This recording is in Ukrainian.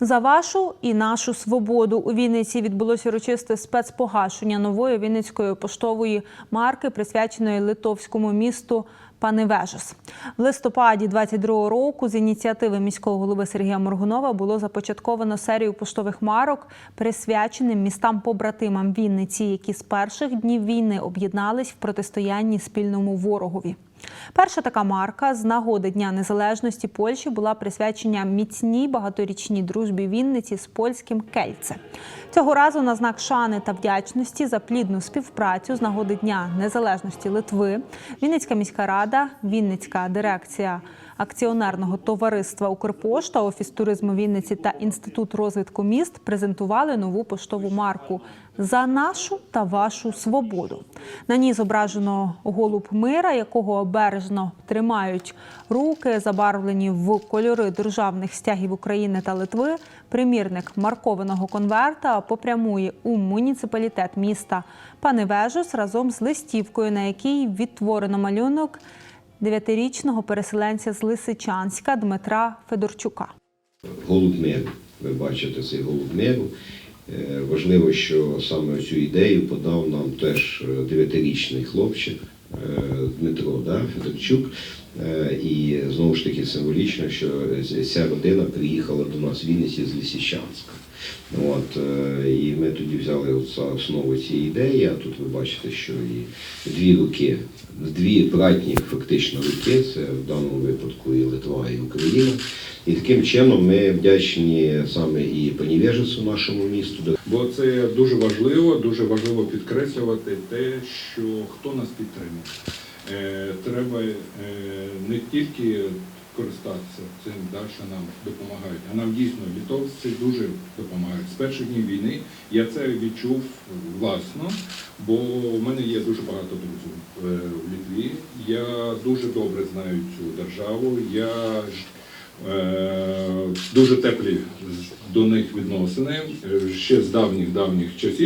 За вашу і нашу свободу. У Вінниці відбулося урочисте спецпогашення нової вінницької поштової марки, присвяченої литовському місту Паневежес. В листопаді 22-го року з ініціативи міського голови Сергія Моргунова було започатковано серію поштових марок, присвяченим містам побратимам Вінниці, які з перших днів війни об'єднались в протистоянні спільному ворогові. Перша така марка з нагоди Дня Незалежності Польщі була присвячена міцній багаторічній дружбі Вінниці з польським Кельце. Цього разу на знак шани та вдячності за плідну співпрацю з нагоди Дня Незалежності Литви Вінницька міська рада, Вінницька дирекція акціонерного товариства Укрпошта, Офіс туризму Вінниці та Інститут розвитку міст презентували нову поштову марку за нашу та вашу свободу. На ній зображено голуб мира, якого бережно тримають руки, забарвлені в кольори державних стягів України та Литви. Примірник маркованого конверта попрямує у муніципалітет міста Паневежус разом з листівкою, на якій відтворено малюнок дев'ятирічного переселенця з Лисичанська Дмитра Федорчука. Голуб миру. Ви бачите цей голуб миру. Е, Важливо, що саме цю ідею подав нам теж е, дев'ятирічний хлопчик е, Дмитро да, Федорчук. І знову ж таки символічно, що ця родина приїхала до нас в Вінниці з Лисичанська. От, ми тоді взяли за основу цієї ідеї, а тут ви бачите, що і дві руки, дві братні фактично руки, це в даному випадку і Литва, і Україна. І таким чином ми вдячні саме і Панівежесу нашому місту, Бо це дуже важливо, дуже важливо підкреслювати те, що хто нас підтримує. Е, треба е, не тільки користатися цим, далі нам допомагають, а нам дійсно літовці дуже допомагають. З перших днів війни я це відчув власно, бо в мене є дуже багато друзів е, в Літві. Я дуже добре знаю цю державу. Я Е, дуже теплі до них відносини е, ще з давніх давніх часів.